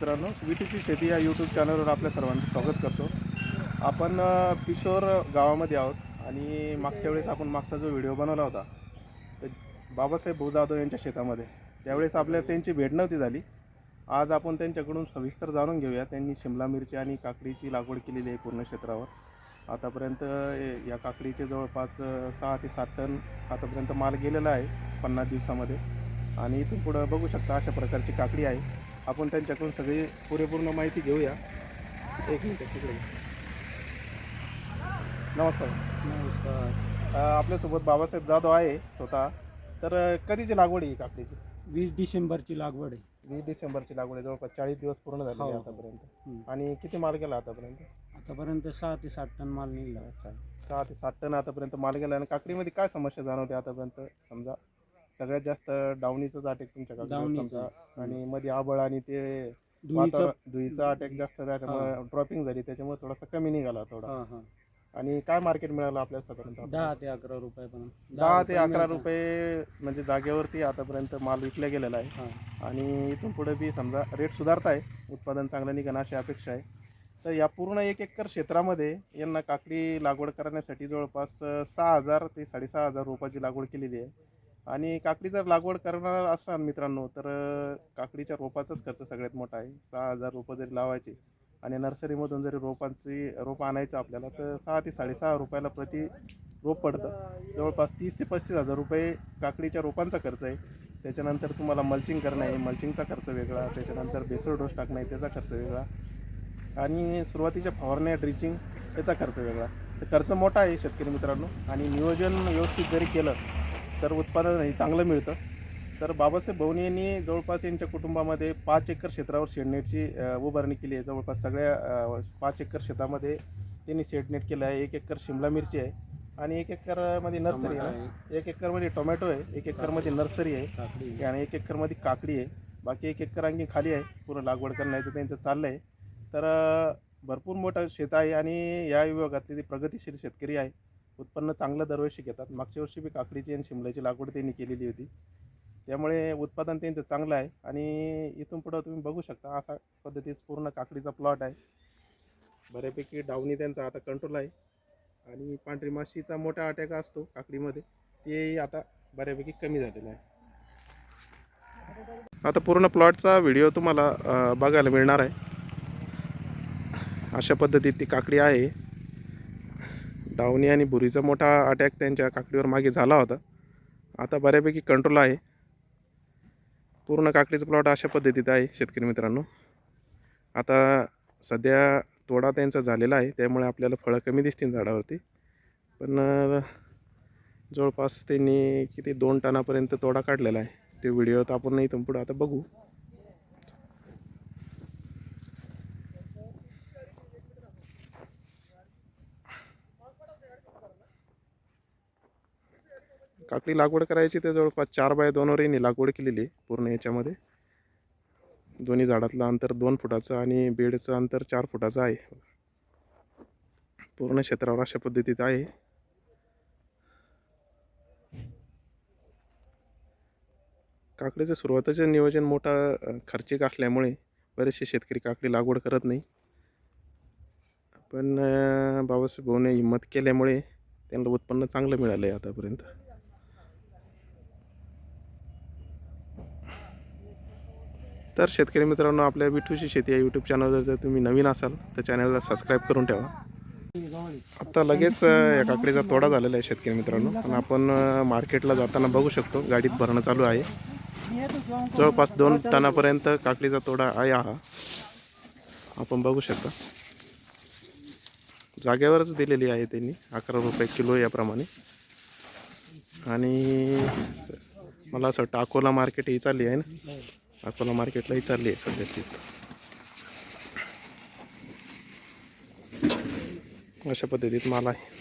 मित्रांनो विटीची शेती या यूट्यूब चॅनलवर आपल्या सर्वांचं स्वागत करतो. आपण पिशोर गावामध्ये आहोत आणि मागच्या वेळेस आपण मागचा जो व्हिडिओ बनवला होता तर बाबासाहेब भाऊ जाधव यांच्या शेतामध्ये त्यावेळेस आपल्या त्यांची भेट नव्हती झाली. आज आपण त्यांच्याकडून सविस्तर जाणून घेऊया. त्यांनी शिमला मिरची आणि काकडीची लागवड केलेली आहे पूर्ण क्षेत्रावर. आतापर्यंत ए- या काकडीचे जवळपास सहा ते सात टन आतापर्यंत माल गेलेला आहे पन्नास दिवसामध्ये. आणि इथून पुढं बघू शकता अशा प्रकारची काकडी आहे. आपण त्यांच्याकडून सगळी पुरेपूर्ण माहिती घेऊया. एक मिनिट तिकडे नमस्कार. नमस्कार. आपल्यासोबत बाबासाहेब जाधव आहे स्वतः. तर कधीची लागवड आहे ही काकडीची? वीस डिसेंबरची लागवड आहे. वीस डिसेंबरची लागवड आहे. जवळपास चाळीस दिवस पूर्ण झाले हो. आतापर्यंत. हम्म. आणि किती माल गेला आतापर्यंत? आतापर्यंत सहा ते सात टन माल निघला. सहा ते सात टन आतापर्यंत माल गेला. आणि काकडीमध्ये काय समस्या जाणवते आतापर्यंत? समजा. सगळ्यात जास्त डावणीचंच अटॅक तुमच्याकडे डावणीचं. समजा. आणि मध्ये आबळ आणि ते धुळीचं वातावरण- धुळीचा अटॅक जास्त ड्रॉपिंग झाली त्याच्यामुळे थोडासा कमी निघाला थोडा. हा हा. आणि काय मार्केट मिळालं आपल्याला साधारणतः? दहा ते अकरा रुपये पण दहा ते अकरा. रुपये म्हणजे जागेवरती आतापर्यंत माल विकला गेलेला आहे. हा. आणि इथून पुढे बी समजा रेट सुधारत आहे उत्पादन चांगलं निघणं अशी अपेक्षा आहे. तर या पूर्ण एक एकर क्षेत्रामध्ये यांना काकडी लागवड करण्यासाठी जवळपास अं, सहा हजार ते साडेसहा हजार रोपाची लागवड केलेली आहे. आणि काकडी जर लागवड करणार असाल मित्रांनो तर काकडीच्या रोपाचाच खर्च सगळ्यात मोठा आहे. सहा हजार रोपं जरी लावायची आणि नर्सरीमधून जरी रोपांची रोपं आणायचं आपल्याला तर सहा ते साडेसहा रुपयाला प्रति रोप पडतं. जवळपास तीस ते पस्तीस हजार रुपये काकडीच्या रोपांचा खर्च आहे. त्याच्यानंतर तुम्हाला मल्चिंग करणं आहे. मल्चिंगचा खर्च वेगळा त्याच्यानंतर बेसळ डोस टाकणं आहे त्याचा खर्च वेगळा. आणि सुरुवातीच्या फवारण्या ड्रिचिंग याचा खर्च वेगळा. तर खर्च मोठा आहे शेतकरी मित्रांनो. आणि नियोजन व्यवस्थित जरी केलं तर उत्पादन हे चांगलं मिळतं. तर बाबासाहेब भवनी यांनी जवळपास यांच्या कुटुंबामध्ये पाच एकर क्षेत्रावर शेडनेटची उभारणी केली आहे. जवळपास सगळ्या पाच एकर शेतामध्ये त्यांनी शेडनेट केलं आहे. एक एकर शिमला मिरची आहे आणि एक एकरमध्ये नर्सरी आहे एक एकरमध्ये टोमॅटो आहे एक एकरमध्ये नर्सरी आहे आणि एक एकरमध्ये काकडी आहे. बाकी एक एकर आणखी खाली आहे पूर्ण लागवड करण्याचं त्यांचं चाललं आहे. तर भरपूर मोठं शेत आहे आणि या विभागातले ते प्रगतिशील शेतकरी आहे. उत्पन्न चांगलं दरवर्षी घेतात. मागच्या वर्षी बी काकडीची आणि शिमल्याची लागवड त्यांनी केलेली होती. त्यामुळे उत्पादन त्यांचं चांगलं आहे आणि इथून पुढं तुम्ही बघू शकता असा पद्धतीच पूर्ण काकडीचा प्लॉट आहे. बऱ्यापैकी डावणी त्यांचा आता कंट्रोल आहे आणि पांढरी माशीचा मोठा अटॅक असतो काकडीमध्ये. ते आता बऱ्यापैकी कमी झालेलं आहे. आता पूर्ण प्लॉटचा व्हिडिओ तुम्हाला बघायला मिळणार आहे. अशा पद्धतीत ती काकडी आहे. डावणी आणि बुरीचा मोठा अटॅक त्यांच्या काकडीवर मागे झाला होता. आता बऱ्यापैकी कंट्रोल आहे. पूर्ण काकडीचं प्लॉट अशा पद्धतीत आहे शेतकरी मित्रांनो. आता सध्या तोडा त्यांचा झालेला आहे. त्यामुळे आपल्याला फळं कमी दिसतील झाडावरती. पण जवळपास त्यांनी किती दोन टनापर्यंत तोडा काढलेला आहे. ते व्हिडिओ तर आपण इथून पुढं आता बघू. काकडी लागवड करायची तर जवळपास चार बाय दोनवर लागवड केलेली आहे पूर्ण याच्यामध्ये. दोन्ही झाडातलं अंतर दोन फुटाचं आणि बेडचं अंतर चार फुटाचं आहे. पूर्ण क्षेत्रावर अशा पद्धतीत आहे. काकडीचं सुरुवातीचं नियोजन मोठा खर्चिक असल्यामुळे बरेचसे शेतकरी काकडी लागवड करत नाही. पण बाबासाहेब भाऊने हिंमत केल्यामुळे त्यांना उत्पन्न चांगलं मिळालं आहे आतापर्यंत. तर शेतकरी मित्रांनो आपल्या बिठूची शेती या यूट्यूब चॅनलवर जर तुम्ही नवीन असाल तर चॅनलला सबस्क्राईब करून ठेवा. आत्ता लगेच या काकडीचा तोडा झालेला आहे शेतकरी मित्रांनो. आणि आपण मार्केटला जाताना बघू शकतो गाडीत भरणं चालू आहे. जवळपास दोन टनापर्यंत काकडीचा तोडा आहे हा. आपण बघू शकता. जागेवरच दिलेली आहे त्यांनी अकरा रुपये किलो याप्रमाणे. आणि मला असं वाटतं अकोला मार्केट ही चालली आहे ना. अकोला मार्केटलाही चालली आहे सध्या अशा पद्धतीत माल आहे.